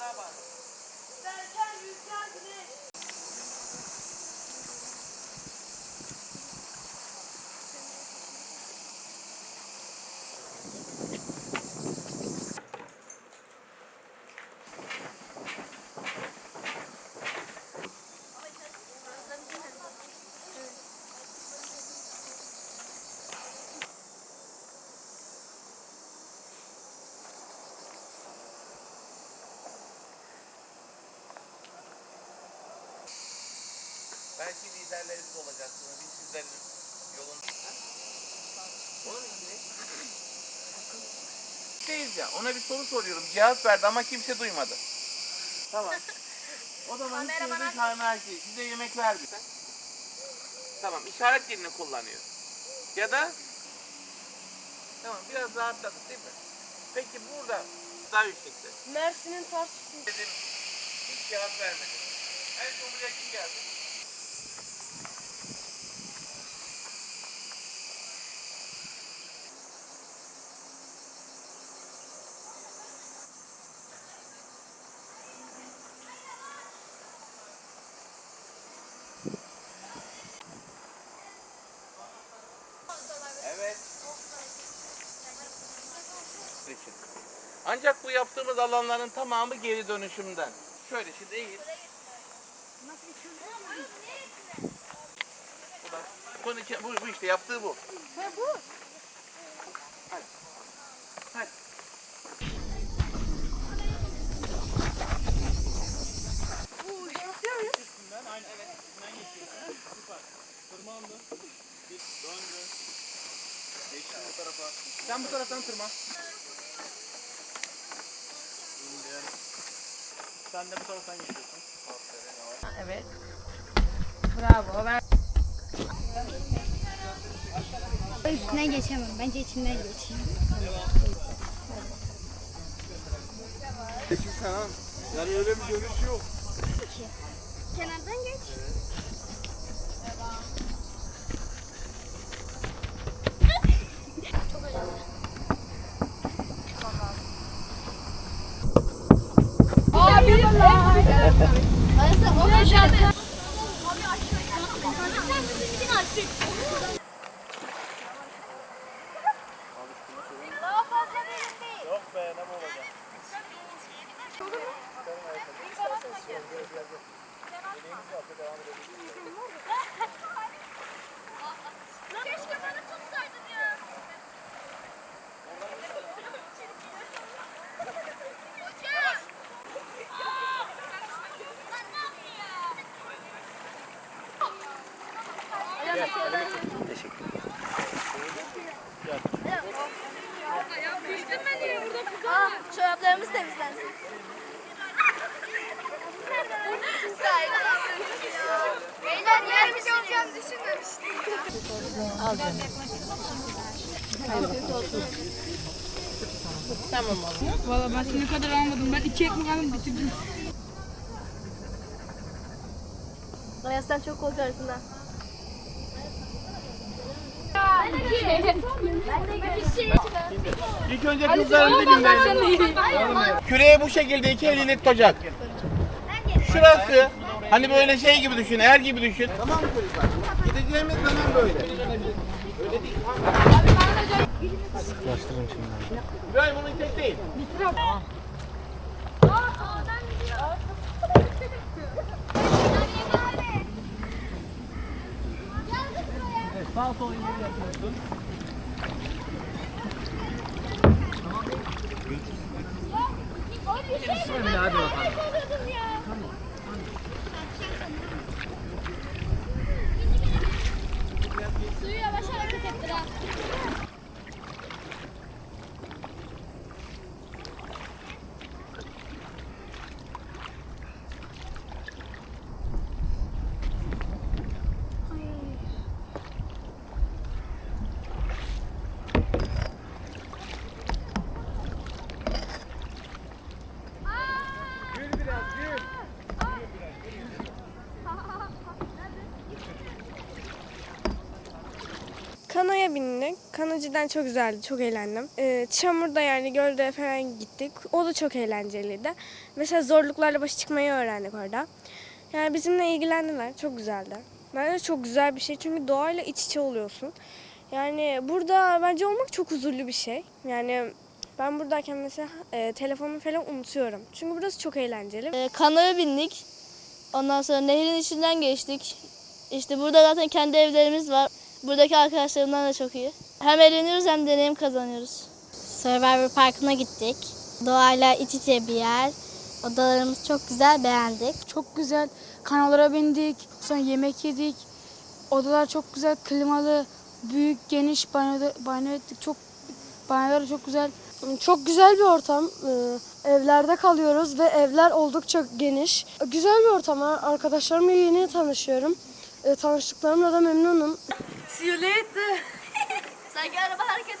Biraz Belki liderleriniz olacaksınız. Biz sizlerin yolun... Onun ismi Değiliz ya. Ona bir soru soruyorum. Cevap verdi ama kimse duymadı. Tamam. O zaman hiç yemek vermez değil. Size yemek verdi. Tamam. işaret dilini kullanıyor. Ya da Tamam. Biraz rahatladık değil mi? Peki burada daha yüksekte. Mersin'in Tars. Dedim. Hiç cevap vermedi. En son buraya kim geldi? İçin. Ancak bu yaptığımız alanların tamamı geri dönüşümden. Şöyle şimdi eğil. Bu da için, bu, bu işte yaptığı bu. Ha bu. Hadi. Hadi. Bu iş yapıyor muyuz? Sen bu taraftan tırman. Sen de bu taraftan geçiyorsun. Evet. Bravo. Ver. Üstüne geçemem. Bence içinden geçeyim. Tamam. Yani öyle bir görüş yok. Kenardan geç. Daha fazla verin değil. Yok be ne bu olacak. Keşke Var. Çoraplarımız temizlensin. Beyler yer bir şey düşünmemiştim. Valla ben senin kadar almadım. Ben iki ekmek aldım bitirdim. Dayasından çok korkarsın ha. İlk önce kızların dibinden. Küreği bu şekilde iki eliyle tutacak. Şurası hani böyle şey gibi düşün, er gibi düşün. Tamam mı çocuklar? Gideceğimiz zaman böyle. Öyle değil. Sıklaştırın şimdi. İbrahim bunun tek değil. Sağ sol ileri yapıyorsun. Şimdi hadi bakalım. Suyu yavaş hareket ettir ha. Kanoya bindik. Kano çok güzeldi. Çok eğlendim. Ee, çamurda yani gölde falan gittik. O da çok eğlenceliydi. Mesela zorluklarla başa çıkmayı öğrendik orada. Yani bizimle ilgilendiler. Çok güzeldi. Bence çok güzel bir şey. Çünkü doğayla iç içe oluyorsun. Yani burada bence olmak çok huzurlu bir şey. Yani ben buradayken mesela e, telefonumu falan unutuyorum. Çünkü burası çok eğlenceli. E, kanoya bindik. Ondan sonra nehrin içinden geçtik. İşte burada zaten kendi evlerimiz var. Buradaki arkadaşlarımdan da çok iyi. Hem eğleniyoruz hem deneyim kazanıyoruz. Survivor Parkı'na gittik. Doğayla iç içe bir yer. Odalarımız çok güzel, beğendik. Çok güzel. Kanallara bindik. Sonra yemek yedik. Odalar çok güzel. Klimalı. Büyük, geniş banyo, banyo ettik. Çok banyolar çok güzel. Çok güzel bir ortam. Ee, Evlerde kalıyoruz ve evler oldukça geniş. Güzel bir ortam. Arkadaşlarımla yeni tanışıyorum. Ee, Tanıştıklarımla da memnunum. See you later. Sanki araba hareket